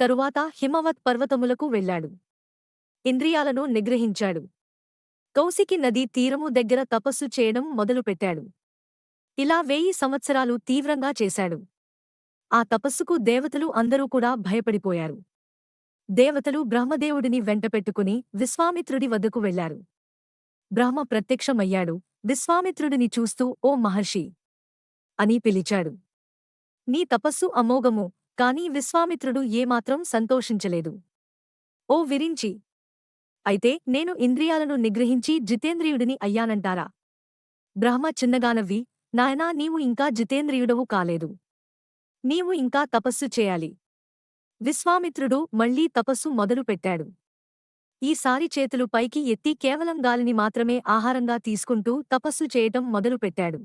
తరువాత హిమవత్ పర్వతములకు వెళ్ళాడు. ఇంద్రియాలను నిగ్రహించాడు. కౌశికి నదీ తీరము దగ్గర తపస్సు చేయడం మొదలుపెట్టాడు. ఇలా వెయ్యి సంవత్సరాలు తీవ్రంగా చేశాడు. ఆ తపస్సుకు దేవతలు అందరూ కూడా భయపడిపోయారు. దేవతలు బ్రహ్మదేవుడిని వెంటపెట్టుకుని విశ్వామిత్రుడి వద్దకు వెళ్ళారు బ్రహ్మ ప్రత్యక్షమయ్యాడు. విశ్వామిత్రుడిని చూస్తూ ఓ మహర్షి అని పిలిచాడు. నీ తపస్సు అమోఘము. కాని విశ్వామిత్రుడు ఏమాత్రం సంతోషించలేదు. ఓ విరించి అయితే నేను ఇంద్రియాలను నిగ్రహించి జితేంద్రియుడిని అయ్యానంటారా? బ్రహ్మ చిన్నగానవ్వి నాయనా నీవు ఇంకా జితేంద్రియుడవు కాలేదు. నీవు ఇంకా తపస్సు చేయాలి. విశ్వామిత్రుడు మళ్ళీ తపస్సు మొదలుపెట్టాడు ఈసారి చేతులు పైకి ఎత్తి కేవలం గాలిని మాత్రమే ఆహారంగా తీసుకుంటూ తపస్సు చేయటం మొదలుపెట్టాడు.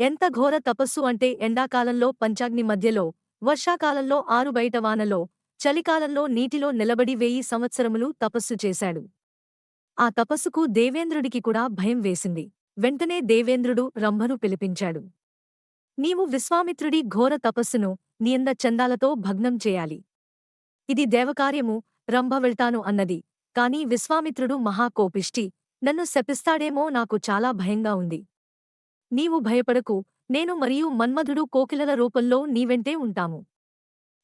ఎంత ఘోర తపస్సు అంటే ఎండాకాలంలో పంచాగ్ని మధ్యలో వర్షాకాలంలో ఆరు బయట వానలో చలికాలంలో నీటిలో నిలబడి వేయి సంవత్సరములు తపస్సు చేశాడు. ఆ తపస్సుకు దేవేంద్రుడికి కూడా భయం వేసింది. వెంటనే దేవేంద్రుడు రంభను పిలిపించాడు. నీవు విశ్వామిత్రుడి ఘోర తపస్సును నియంద చందాలతో భగ్నం చేయాలి. ఇది దేవకార్యము రంభ వెళ్తాను అన్నది. కాని విశ్వామిత్రుడు మహాకోపిష్టి నన్ను శపిస్తాడేమో నాకు చాలా భయంగా ఉంది. నీవు భయపడకు నేను మరియు మన్మధుడు కోకిలల రూపంలో నీవెంటే ఉంటాము.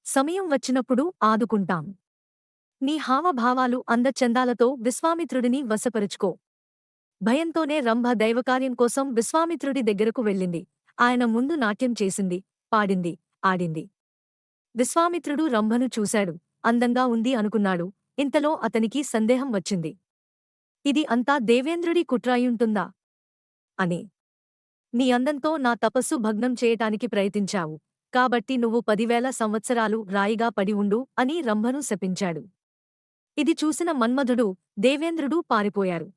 సమయం వచ్చినప్పుడు ఆదుకుంటాం. నీ హావభావాలు అందచందాలతో విశ్వామిత్రుడిని వశపరుచుకో. భయంతోనే రంభ దైవకార్యం కోసం విశ్వామిత్రుడి దగ్గరకు వెళ్ళింది. ఆయన ముందు నాట్యం చేసింది పాడింది ఆడింది. విశ్వామిత్రుడు రంభను చూశాడు. అందంగా ఉంది అనుకున్నాడు. ఇంతలో అతనికి సందేహం వచ్చింది. ఇది అంతా దేవేంద్రుడి కుట్రాయుంటుందా? అని. నీ అందంతో నా తపస్సు భగ్నం చేయటానికి ప్రయత్నించావు. కాబట్టి నువ్వు పదివేల సంవత్సరాలు రాయిగా పడి ఉండు అని రంభను శపించాడు. ఇది చూసిన మన్మధుడు దేవేంద్రుడు పారిపోయారు.